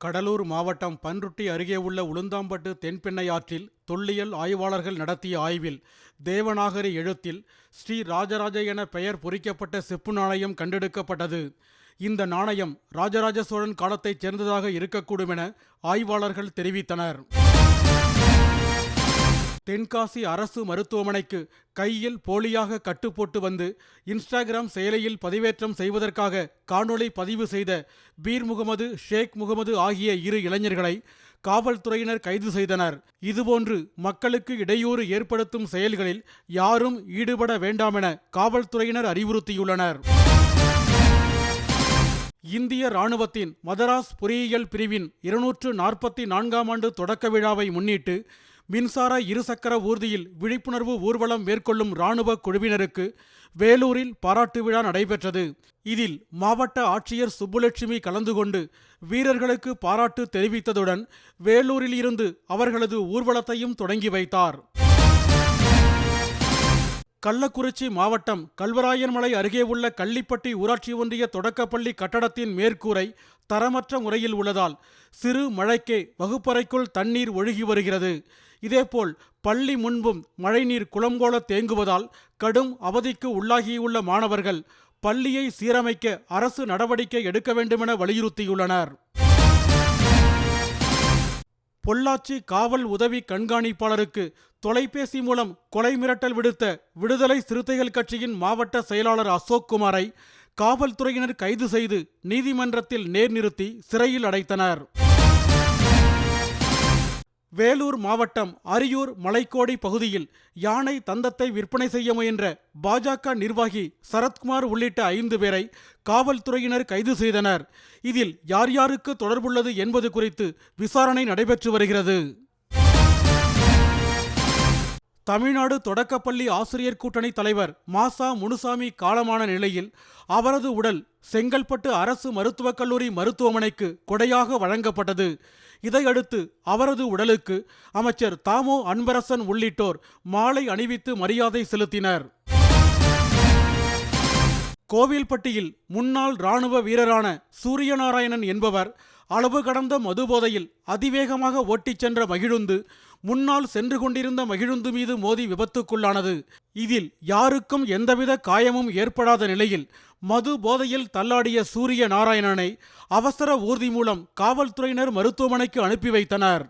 கடலூர் மாவட்டம் பன்ருட்டி அருகே உள்ள உளுந்தாம்பட்டு தென்பெண்ணை ஆற்றில் தொல்லியல் ஆய்வாளர்கள் நடத்திய ஆய்வில் தேவநாகரி எழுத்தில் ஸ்ரீ ராஜராஜ என பெயர் பொறிக்கப்பட்ட செப்பு நாணயம் கண்டெடுக்கப்பட்டது. இந்த நாணயம் ராஜராஜ சோழன் காலத்தைச் சேர்ந்ததாக இருக்கக்கூடும் என ஆய்வாளர்கள் தெரிவித்தனர். தென்காசி அரசு மருத்துவமனைக்கு கையில் போலியாக கட்டு போட்டு வந்து இன்ஸ்டாகிராம் செயலியில் பதிவேற்றம் செய்வதற்காக காணொளி பதிவு செய்த பீர் முகமது ஷேக் முகமது ஆகிய இரு இளைஞர்களை காவல்துறையினர் கைது செய்தனர். இதுபோன்று மக்களுக்கு இடையூறு ஏற்படுத்தும் செயல்களில் யாரும் ஈடுபட வேண்டாமென காவல்துறையினர் அறிவுறுத்தியுள்ளனர். இந்திய ராணுவத்தின் மதராஸ் பொறியியல் பிரிவின் இருநூற்று நாற்பத்தி நான்காம் ஆண்டு தொடக்க விழாவை முன்னிட்டு மின்சார இருசக்கர ஊர்தியில் விழிப்புணர்வு ஊர்வலம் மேற்கொள்ளும் இராணுவ குழுவினருக்கு வேலூரில் பாராட்டு விழா நடைபெற்றது. இதில் மாவட்ட ஆட்சியர் சுப்புலட்சுமி கலந்து கொண்டு வீரர்களுக்கு பாராட்டு தெரிவித்ததுடன் வேலூரில் இருந்து அவர்களது ஊர்வலத்தையும் தொடங்கி வைத்தார். கள்ளக்குறிச்சி மாவட்டம் கல்வராயன்மலை அருகே உள்ள கள்ளிப்பட்டி ஊராட்சி ஒன்றிய தொடக்கப்பள்ளி கட்டடத்தின் மேற்கூரை தரமற்ற முறையில் உள்ளதால் சிறு மழைக்கே வகுப்பறைக்குள் தண்ணீர் ஒழுகி வருகிறது. இதேபோல் பள்ளி முன்பும் மழைநீர் குளம்போல தேங்குவதால் கடும் அவதிக்கு உள்ளாகியுள்ள மாணவர்கள் பள்ளியை சீரமைக்க அரசு நடவடிக்கை எடுக்க வேண்டுமென வலியுறுத்தியுள்ளனர். பொள்ளாச்சி காவல் உதவி கண்காணிப்பாளருக்கு தொலைபேசி மூலம் கொலை மிரட்டல் விடுத்த விடுதலை சிறுத்தைகள் கட்சியின் மாவட்ட செயலாளர் அசோக் குமாரை காவல்துறையினர் கைது செய்து நீதிமன்றத்தில் நேர்நிறுத்தி சிறையில் அடைத்தனர். வேலூர் மாவட்டம் அரியூர் மலைக்கோடி பகுதியில் யானை தந்தத்தை விற்பனை செய்ய முயன்ற பாஜக நிர்வாகி சரத்குமார் உள்ளிட்ட ஐந்து பேரை காவல்துறையினர் கைது செய்தனர். இதில் யார் யாருக்கு தொடர்புள்ளது என்பது குறித்து விசாரணை நடைபெற்று வருகிறது. தமிழ்நாடு தொடக்கப்பள்ளி ஆசிரியர் கூட்டணி தலைவர் மாசா முனுசாமி காலமான நிலையில் அவரது உடல் செங்கல்பட்டு அரசு மருத்துவக் கல்லூரி மருத்துவமனைக்கு கொடையாக வழங்கப்பட்டது. இதையடுத்து அவரது உடலுக்கு அமைச்சர் தாமோ அன்பரசன் உள்ளிட்டோர் மாலை அணிவித்து மரியாதை செலுத்தினர். கோவில்பட்டியில் முன்னாள் ராணுவ வீரரான சூரியநாராயணன் என்பவர் அளவு கடந்த மதுபோதையில் அதிவேகமாக ஓட்டிச் சென்ற மகிழுந்து முன்னால் சென்று கொண்டிருந்த மகிழுந்து மீது மோதி விபத்துக்குள்ளானது. இதில் யாருக்கும் எந்தவித காயமும் ஏற்படாத நிலையில் மது போதையில் தள்ளாடிய சூரிய நாராயணனை அவசர ஊர்தி மூலம் காவல்துறையினர் மருத்துவமனைக்கு அனுப்பி வைத்தனர்.